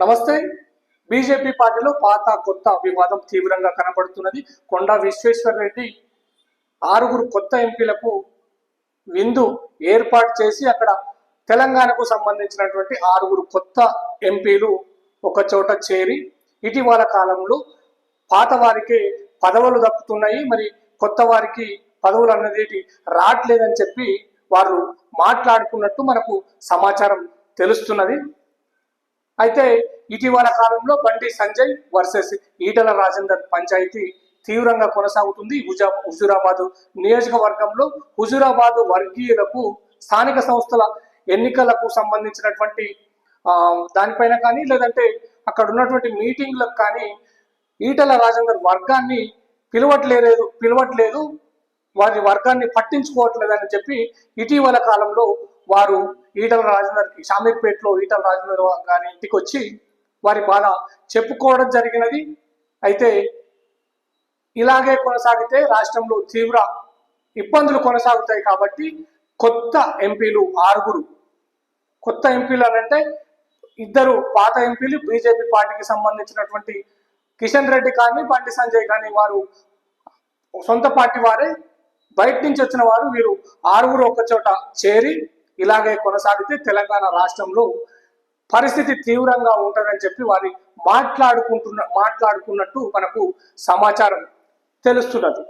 నమస్తే. బీజేపీ పార్టీలో పాత కొత్త వివాదం తీవ్రంగా కనబడుతున్నది. కొండా విశ్వేశ్వర రెడ్డి ఆరుగురు కొత్త ఎంపీలకు విందు ఏర్పాటు చేసి అక్కడ తెలంగాణకు సంబంధించినటువంటి ఆరుగురు కొత్త ఎంపీలు ఒక చోట చేరి ఇటీవల కాలంలో పాత వారికి పదవులు దక్కుతున్నాయి. మరి కొత్త వారికి పదవులు అన్నది రావట్లేదని చెప్పి వారు మాట్లాడుకున్నట్టు మనకు సమాచారం తెలుస్తున్నది. అయితే ఇటీవల కాలంలో బండి సంజయ్ వర్సెస్ ఈటల రాజేందర్ పంచాయతీ తీవ్రంగా కొనసాగుతుంది. హుజా హుజురాబాద్ నియోజకవర్గంలో హుజురాబాద్ వర్గీయులకు స్థానిక సంస్థల ఎన్నికలకు సంబంధించినటువంటి ఆ, దానిపైన కానీ లేదంటే అక్కడ ఉన్నటువంటి మీటింగ్లకు కానీ ఈటల రాజేందర్ వర్గాన్ని పిలవట్లేదు పిలవట్లేదు వారి వర్గాన్ని పట్టించుకోవట్లేదని చెప్పి ఇటీవల కాలంలో వారు ఈటల రాజేందర్కి షామీర్పేటలో ఈటల రాజేందర్ గారి ఇంటికి వచ్చి వారి బాధ చెప్పుకోవడం జరిగినది. అయితే ఇలాగే కొనసాగితే రాష్ట్రంలో తీవ్ర ఇబ్బందులు కొనసాగుతాయి కాబట్టి కొత్త ఎంపీలు ఆరుగురు. కొత్త ఎంపీలు అంటే ఇద్దరు పాత ఎంపీలు బీజేపీ పార్టీకి సంబంధించినటువంటి కిషన్ రెడ్డి కానీ బండి సంజయ్ కానీ వారు సొంత పార్టీ వారే. బయట నుంచి వచ్చిన వారు వీరు ఆరుగురు ఒక చోట చేరి ఇలాగే కొనసాగితే తెలంగాణ రాష్ట్రంలో పరిస్థితి తీవ్రంగా ఉంటుందని చెప్పి వారి మాట్లాడుకుంటున్న మాట్లాడుకున్నట్టు మనకు సమాచారం తెలుస్తున్నది.